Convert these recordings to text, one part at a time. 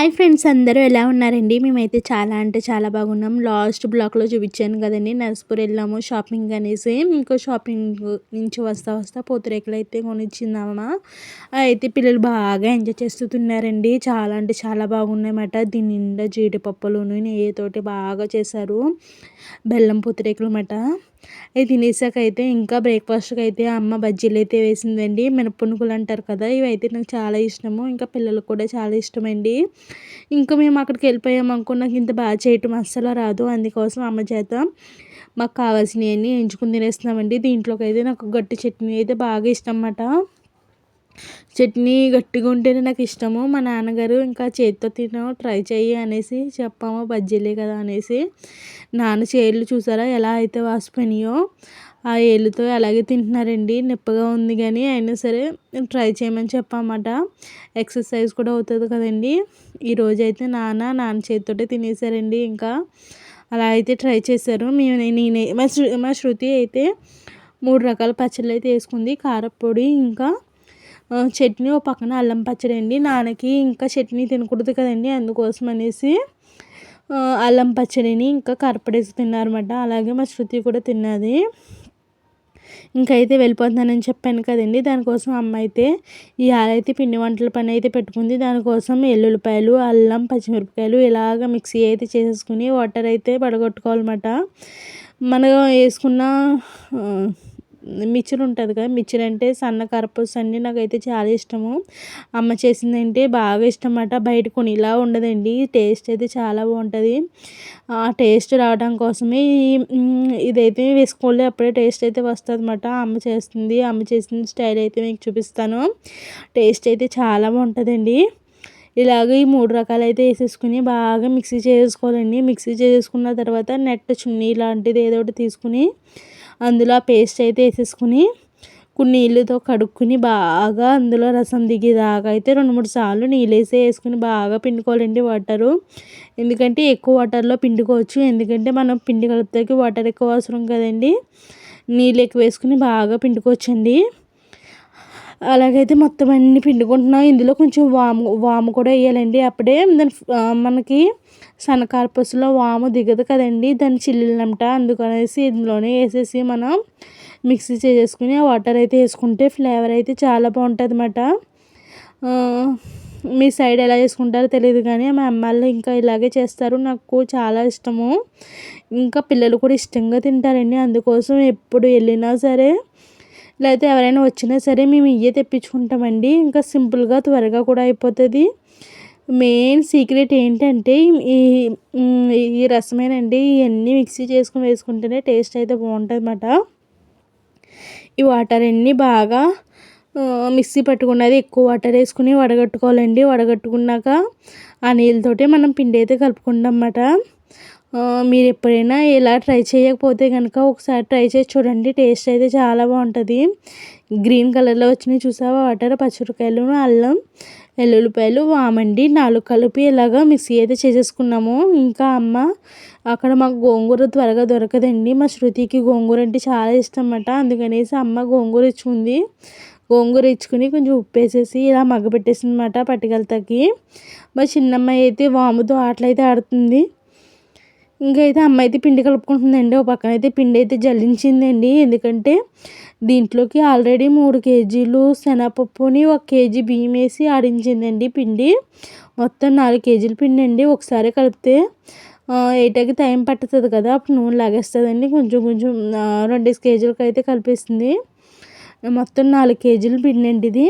Hi friends అందరూ ఎలా ఉన్నారండి? మేమైతే చాలా అంటే చాలా బాగున్నాం. లాస్ట్ బ్లాక్లో చూపించాను కదండి నర్స్పూర్ వెళ్ళాము షాపింగ్ అనేసి. ఇంకో షాపింగ్ నుంచి వస్తా వస్తా పూతరేకులు అయితే కొనిచ్చిందమ్మ. అయితే పిల్లలు బాగా ఎంజాయ్ చేస్తున్నారండి. చాలా అంటే చాలా బాగున్నాయన్నమాట. దీని నిండా జీడిపప్పులు నెయ్యితోటి బాగా చేశారు. బెల్లం పూతరేకులు అన్నమాట అవి తినేసాక అయితే ఇంకా బ్రేక్ఫాస్ట్కి అయితే అమ్మ బజ్జీలు అయితే వేసిందండి. మినప్పునుకులు అంటారు కదా ఇవి అయితే నాకు చాలా ఇష్టము. ఇంకా పిల్లలకు కూడా చాలా ఇష్టమండి. ఇంకా మేము అక్కడికి వెళ్ళిపోయాం అనుకో నాకు ఇంత బాగా చేయటం అస్సలు రాదు. అందుకోసం అమ్మ చేత మాకు కావాల్సినవన్నీ ఎంచుకుని తినేస్తున్నామండి. దీంట్లోకి అయితే నాకు గట్టి చట్నీ అయితే బాగా ఇష్టం అన్నమాట. చట్నీ గట్టిగా ఉంటేనే నాకు ఇష్టము. మా నాన్నగారు ఇంకా చేతితో తిన ట్రై చెయ్యి అనేసి చెప్పాము బజ్జీలే కదా అనేసి. నాన్న చేతులు చూసారా ఎలా అయితే వాసిపోయినాయో ఆ ఏళ్ళుతో అలాగే తింటున్నారండి. నిప్పగా ఉంది కానీ అయినా సరే ట్రై చేయమని చెప్పామట. ఎక్సర్సైజ్ కూడా అవుతుంది కదండి. ఈరోజు అయితే నాన్న నాన్న చేతితోటే తినేసారండి ఇంకా. అలా అయితే ట్రై చేశారు. మేము నేనే మా శృ మా శృతి అయితే మూడు రకాల పచ్చళ్ళు అయితే వేసుకుంది. కారపొడి ఇంకా చట్నీ ఒక పక్కన అల్లం పచ్చడి అండి. నాన్నకి ఇంకా చట్నీ తినకూడదు కదండి అందుకోసం అనేసి అల్లం పచ్చడిని ఇంకా కరపడేసి తిన్నారన్నమాట. అలాగే మా శృతి కూడా తిన్నది. ఇంకైతే వెళ్ళిపోతున్నానని చెప్పాను కదండి. దానికోసం అమ్మ అయితే ఈ ఆలైతే పిండి వంటల పని అయితే పెట్టుకుంది. దానికోసం ఎల్లుల్లిపాయలు అల్లం పచ్చిమిరపకాయలు ఇలాగ మిక్సీ అయితే చేసేసుకుని వాటర్ అయితే పడగొట్టుకోవాలన్నమాట. మనం వేసుకున్న మిక్చర్ ఉంటుంది కదా మిక్చర్ అంటే సన్న కరపూస అన్ని నాకైతే చాలా ఇష్టము. అమ్మ చేసిందంటే? బాగా ఇష్టం అన్నమాట బయట కొని ఇలా ఉండదండి. టేస్ట్ అయితే చాలా బాగుంటుంది. ఆ టేస్ట్ రావడం కోసమే ఇదైతే వేసుకోలే అప్పుడే టేస్ట్ అయితే వస్తుంది అనమాట అమ్మ చేస్తుంది. అమ్మ చేసిన స్టైల్ అయితే మీకు చూపిస్తాను. టేస్ట్ అయితే చాలా బాగుంటుందండి. ఇలాగ ఈ మూడు రకాలు అయితే వేసేసుకుని బాగా మిక్సీ చేసుకోవాలండి. మిక్సీ చేసుకున్న తర్వాత నెట్ చున్నీ లాంటిది ఏదో ఒకటి తీసుకుని అందులో ఆ పేస్ట్ అయితే వేసేసుకుని కొన్ని నీళ్ళతో కడుక్కుని బాగా అందులో రసం దిగేదాకా అయితే రెండు మూడు సార్లు నీళ్ళు వేసి వేసుకుని బాగా పిండుకోవాలండి వాటరు. ఎందుకంటే ఎక్కువ వాటర్లో పిండుకోవచ్చు. ఎందుకంటే మనం పిండి కలుపుతాకి వాటర్ ఎక్కువ అవసరం కదండి. నీళ్ళు ఎక్కువ వేసుకుని బాగా పిండుకోవచ్చండి. అలాగైతే మొత్తం అన్ని పిండుకుంటున్నాం. ఇందులో కొంచెం వాము వాము కూడా వేయాలండి. అప్పుడే దాని మనకి సన్నకారపసులో వాము దిగదు కదండి. దాన్ని చిల్లినమాట అందుకనేసి ఇందులోనే వేసేసి మనం మిక్సీ చేసేసుకుని ఆ వాటర్ అయితే వేసుకుంటే ఫ్లేవర్ అయితే చాలా బాగుంటుంది అన్నమాట. మీ సైడ్ ఎలా చేసుకుంటారో తెలియదు కానీ మా అమ్మాయిలు ఇంకా ఇలాగే చేస్తారు. నాకు చాలా ఇష్టము. ఇంకా పిల్లలు కూడా ఇష్టంగా తింటారండి. అందుకోసం ఎప్పుడు వెళ్ళినా సరే లేకపోతే ఎవరైనా వచ్చినా సరే మేము ఇవే తెప్పించుకుంటామండి. ఇంకా సింపుల్గా త్వరగా కూడా అయిపోతుంది. మెయిన్ సీక్రెట్ ఏంటంటే ఈ ఈ రసమేనండి. ఇవన్నీ మిక్సీ చేసుకుని వేసుకుంటేనే టేస్ట్ అయితే బాగుంటుంది అన్నమాట ఈ వాటర్ అన్నీ బాగా మిక్సీ పట్టుకున్నది ఎక్కువ వాటర్ వేసుకుని వడగట్టుకోవాలండి. వడగట్టుకున్నాక ఆ నీళ్ళతోటే మనం పిండి అయితే కలుపుకుంటాం అన్నమాట మీరు ఎప్పుడైనా ఇలా ట్రై చేయకపోతే కనుక ఒకసారి ట్రై చేసి చూడండి. టేస్ట్ అయితే చాలా బాగుంటుంది. గ్రీన్ కలర్లో వచ్చినాయి చూసావా? వాటర్ పచ్చిమిరకాయలు అల్లం వెల్లుల్లిపాయలు వామండి. నాలుగు కలిపి ఇలాగా మిక్సీ అయితే చేసేసుకున్నాము. ఇంకా అమ్మ అక్కడ మాకు గోంగూర త్వరగా దొరకదండి. మా శృతికి గోంగూర అంటే చాలా ఇష్టం అన్నమాట అందుకనేసి అమ్మ గోంగూర ఇచ్చుకుంది. గోంగూర ఇచ్చుకుని కొంచెం ఉప్పు వేసేసి ఇలా మగ్గబెట్టేసింది అనమాట పట్టుకెళ్తాకి. మా చిన్నమ్మాయి అయితే వాముతో ఆటలైతే ఆడుతుంది. ఇంకా అయితే అమ్మ అయితే పిండి కలుపుకుంటుందండి. ఒక పక్కన అయితే పిండి అయితే జల్లించిందండి. ఎందుకంటే దీంట్లోకి ఆల్రెడీ మూడు కేజీలు శనగపప్పుని ఒక కేజీ బియ్యం వేసి ఆడించిందండి పిండి. మొత్తం నాలుగు కేజీల పిండి అండి. ఒకసారి కలిపితే ఏటాకి టైం పట్టుతుంది కదా అప్పుడు నూనె లాగేస్తుందండి. కొంచెం కొంచెం రెండు కేజీలకి అయితే కలిపేస్తుంది మొత్తం నాలుగు కేజీలు పిండి అండి ఇది.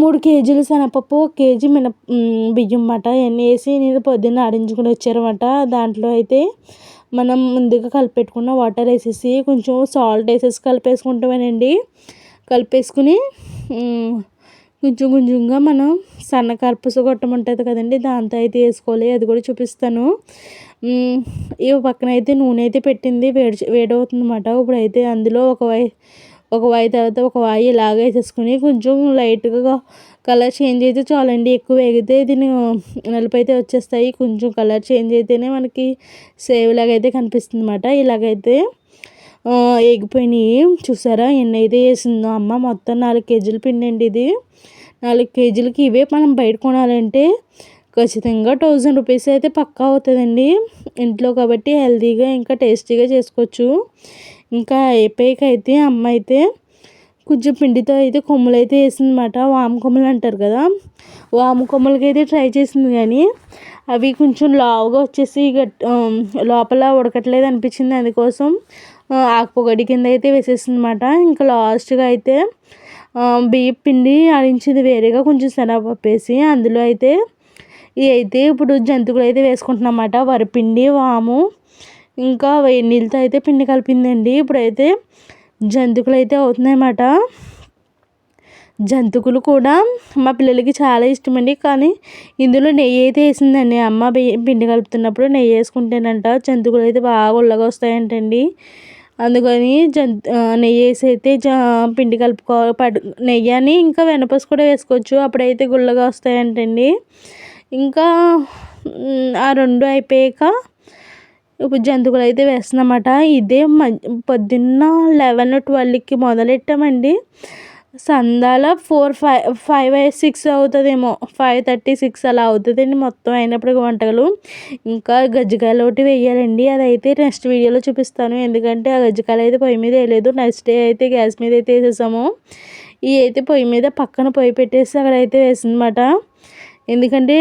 మూడు కేజీలు శనగపప్పు ఒక కేజీ మినప బియ్యం అన్నమాట ఇవన్నీ వేసి నేను పొద్దున్న ఆడించుకుని వచ్చారన్నమాట. దాంట్లో అయితే మనం ముందుగా కలిపెట్టుకున్న వాటర్ వేసేసి కొంచెం సాల్ట్ వేసేసి కలిపేసుకుంటామేనండి. కలిపేసుకుని కొంచెం కొంచెంగా మనం సన్న కర్పూస గొట్టం ఉంటుంది కదండి దాంతో అయితే వేసుకోవాలి. అది కూడా చూపిస్తాను. ఈ పక్కన అయితే నూనె అయితే పెట్టింది వేడి వేడవుతుంది అనమాట ఇప్పుడైతే అందులో ఒక వై ఒక వాయి తర్వాత ఒక వాయి ఇలాగ వేసేసుకుని కొంచెం లైట్గా కలర్ చేంజ్ అయితే చాలండి. ఎక్కువ వేగితే దీని నలుపు అయితే వచ్చేస్తాయి. కొంచెం కలర్ చేంజ్ అయితేనే మనకి సేవ్ లాగా అయితే కనిపిస్తుంది అనమాట ఇలాగైతే ఎగిపోయినాయి చూసారా? ఎన్ని అయితే వేసిందో అమ్మ. మొత్తం నాలుగు కేజీల పిండి అండి ఇది. నాలుగు కేజీలకి ఇవే మనం బయట కొనాలంటే ఖచ్చితంగా థౌజండ్ రూపీస్ అయితే పక్కా అవుతుందండి. ఇంట్లో కాబట్టి హెల్తీగా ఇంకా టేస్టీగా చేసుకోవచ్చు. ఇంకా అయిపోయాకైతే అమ్మ అయితే కొంచెం పిండితో అయితే కొమ్ములు అయితే వేసిందన్నమాట. వాము కొమ్మలు అంటారు కదా. వాము కొమ్మలకి అయితే ట్రై చేసింది కానీ అవి కొంచెం లావుగా వచ్చేసి లోపల ఉడకట్లేదు అనిపించింది. అందుకోసం ఆకుపొగడి కింద అయితే వేసేసింది అనమాట ఇంకా లాస్ట్గా అయితే బియ్యం పిండి ఆడించింది వేరేగా కొంచెం శనగపప్పు వేసి అందులో అయితే ఇవి అయితే ఇప్పుడు జంతువులు అయితే వేసుకుంటున్నమాట వరిపిండి వాము ఇంకా వేడి నీళ్ళతో అయితే పిండి కలిపిందండి. ఇప్పుడైతే జంతుకులు అయితే అవుతున్నాయన్నమాట. జంతుకులు కూడా మా పిల్లలకి చాలా ఇష్టమండి. కానీ ఇందులో నెయ్యి అయితే వేసిందండి. అమ్మ పిండి కలుపుతున్నప్పుడు నెయ్యి వేసుకుంటేనంట జంతుకులు అయితే బాగా ఉల్లగా వస్తాయంటండి. అందుకని జంతు నెయ్యి వేసి అయితే జ పిండి కలుపుకో పడు నెయ్యి అని ఇంకా వెనపసు కూడా వేసుకోవచ్చు. అప్పుడైతే గుల్లగా వస్తాయంటండి. ఇంకా ఆ రెండు అయిపోయాక ఇప్పుడు జంతికలు అయితే వేస్తున్నమాట. ఇదే పొద్దున్న లెవెన్ ట్వెల్వ్కి మొదలెట్టామండి. సందాల ఫోర్ ఫైవ్ ఫైవ్ సిక్స్ అవుతుందేమో. ఫైవ్ థర్టీ సిక్స్ అలా అవుతుందండి మొత్తం అయినప్పుడు వంటలు ఇంకా గజ్జికాయలు ఒకటి వేయాలండి. అదైతే నెక్స్ట్ వీడియోలో చూపిస్తాను. ఎందుకంటే ఆ గజ్జికాయలు అయితే పొయ్యి మీద వేయలేదు. నెక్స్ట్ డే అయితే గ్యాస్ మీద అయితే వేసేసాము. ఇవి అయితే పొయ్యి మీద పక్కన పొయ్యి పెట్టేసి అక్కడైతే వేసిందన్నమాట. ఎందుకంటే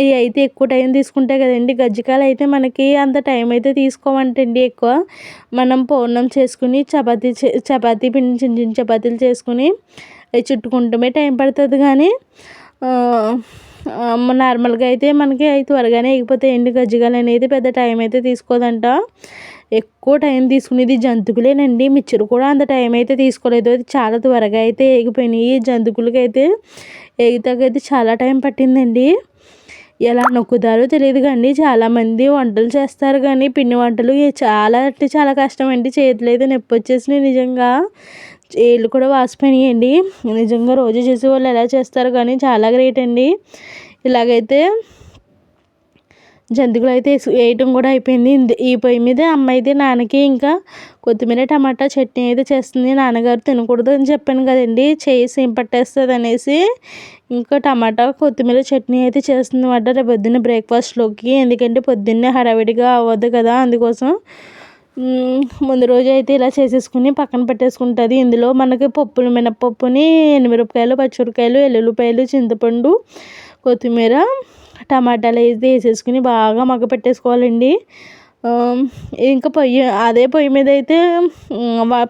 ఇవి అయితే ఎక్కువ టైం తీసుకుంటాయి కదండి. గజ్జికాయలు అయితే మనకి అంత టైం అయితే తీసుకోమంటండి ఎక్కువ. మనం పూర్ణం చేసుకుని చపాతీ చపాతీ పిండి చిన్న చిన్న చపాతీలు చేసుకుని చుట్టుకుంటమే టైం పడుతుంది కానీ నార్మల్గా అయితే మనకి అవి త్వరగానే అయిపోతాయండి. గజ్జికాయలు అనేది పెద్ద టైం అయితే తీసుకోదంట. ఎక్కువ టైం తీసుకునేది జంతుకులేనండి. మిక్చర్ కూడా అంత టైం అయితే తీసుకోలేదు. అది చాలా త్వరగా అయితే ఎగిపోయినాయి జంతుకులకి అయితే ఎగితాకైతే చాలా టైం పట్టిందండి. ఎలా నొక్కుతారో తెలియదు కానీ చాలామంది వంటలు చేస్తారు కానీ పిండి వంటలు చాలా అంటే చాలా కష్టం అండి చేయట్లేదు నొప్పి వచ్చేసినాయి నిజంగా. ఏళ్ళు కూడా వాసిపోయినాయండి. నిజంగా రోజు చేసే వాళ్ళు ఎలా చేస్తారు కానీ చాలా గ్రేట్ అండి. ఇలాగైతే జంతికలు అయితే వేయటం కూడా అయిపోయింది. ఈ పొయ్యి మీద అమ్మ అయితే నాన్నకి ఇంకా కొత్తిమీర టమాటా చట్నీ అయితే చేస్తుంది. నాన్నగారు తినకూడదు అని చెప్పాను కదండి. చేయి సేమ్ పట్టేస్తుంది అనేసి ఇంకా టమాటా కొత్తిమీర చట్నీ అయితే చేస్తుంది అనమాట రేపు పొద్దున్న బ్రేక్ఫాస్ట్లోకి. ఎందుకంటే పొద్దున్నే హడావిడిగా అవ్వదు కదా అందుకోసం. ముందు రోజు అయితే ఇలా చేసేసుకుని పక్కన పెట్టేసుకుంటుంది. ఇందులో మనకి పప్పులు మినపప్పుని ఎనిమిరపకాయలు పచ్చిమిరపకాయలు ఎల్లుల్లిపాయలు చింతపండు కొత్తిమీర టమాటాలు అయితే వేసేసుకుని బాగా మగ్గ పెట్టేసుకోవాలండి. ఇంకా పొయ్యి అదే పొయ్యి మీద అయితే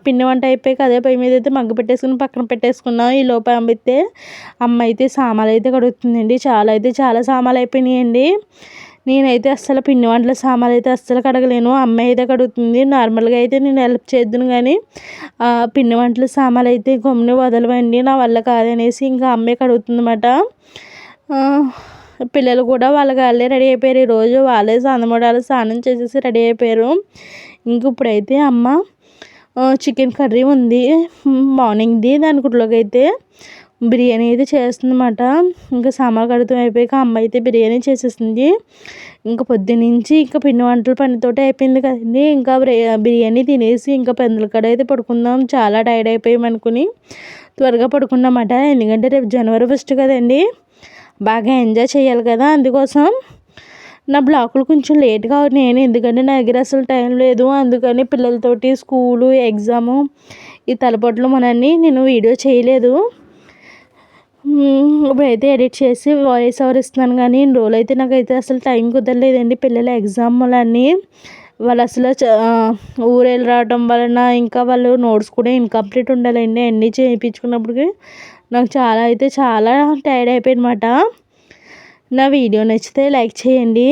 పిండి వంట అయిపోయాక అదే పొయ్యి మీద అయితే మగ్గ పెట్టేసుకుని పక్కన పెట్టేసుకున్నాం. ఈ లోప అమ్మితే అమ్మ అయితే సామాన్లు అయితే కడుగుతుందండి. చాలా అయితే చాలా సామాన్లు అయిపోయినాయండి. నేనైతే అస్సలు పిండి వంటల సామాన్లు అయితే అస్సలు కడగలేను. అమ్మ అయితే కడుగుతుంది. నార్మల్గా అయితే నేను హెల్ప్ చేద్దును కానీ పిండి వంటల సామాన్లు అయితే గమ్ముని వదలవండి. నా వల్ల కాదనేసి ఇంకా అమ్మే కడుగుతుందన్నమాట. పిల్లలు కూడా వాళ్ళకి వాళ్ళే రెడీ అయిపోయారు. ఈరోజు వాళ్ళే సందమూడాలు స్నానం చేసేసి రెడీ అయిపోయారు. ఇంక ఇప్పుడైతే అమ్మ చికెన్ కర్రీ ఉంది. మార్నింగ్ది దాని గుడ్లోకి అయితే బిర్యానీ అయితే చేస్తుందన్నమాట. ఇంకా సామాన్ కడుతూ అయిపోయాక అమ్మ అయితే బిర్యానీ చేసేసింది. ఇంకా పొద్దునుంచి ఇంకా పిండి వంటల పనితోటి అయిపోయింది కదండి. ఇంకా బిర్యానీ తినేసి ఇంకా పెందల కడ అయితే పడుకుందాం. చాలా టైర్డ్ అయిపోయాం అనుకుని త్వరగా పడుకున్నామాట. ఎందుకంటే రేపు జనవరి ఫస్ట్ కదండి. బాగా ఎంజాయ్ చేయాలి కదా. అందుకోసం నా బ్లాకులు కొంచెం లేట్గా నేను ఎందుకంటే నా దగ్గర అసలు టైం లేదు. అందుకని పిల్లలతోటి స్కూలు ఎగ్జాము ఈ తలపట్లు మనని నేను వీడియో చేయలేదు. ఇప్పుడైతే ఎడిట్ చేసి వాయిస్ ఓవర్ ఇస్తున్నాను కానీ ఇన్ని రోజులు అయితే నాకైతే అసలు టైం కుదరలేదండి పిల్లల ఎగ్జామ్లన్నీ వాళ్ళు అసలు ఊరు రావడం వలన ఇంకా వాళ్ళు నోట్స్ కూడా ఇన్కంప్లీట్ ఉండాలండి. అన్నీ చేయించుకున్నప్పటికీ నాకు చాలా అయితే చాలా టైర్డ్ అయిపోయినమాట నా వీడియో నచ్చితే లైక్ చేయండి.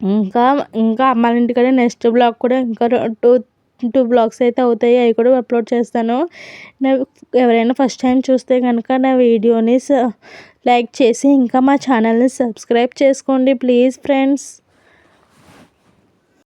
ఇంకా ఇంకా అమ్మాయి ఇంటికాడ నెక్స్ట్ బ్లాగ్ కూడా ఇంకా టూ టూ బ్లాగ్స్ అయితే అవుతాయి. అవి కూడా అప్లోడ్ చేస్తాను. నా ఎవరైనా ఫస్ట్ టైం చూస్తే కనుక నా వీడియోని లైక్ చేసి ఇంకా మా ఛానల్ని సబ్స్క్రైబ్ చేసుకోండి ప్లీజ్ ఫ్రెండ్స్.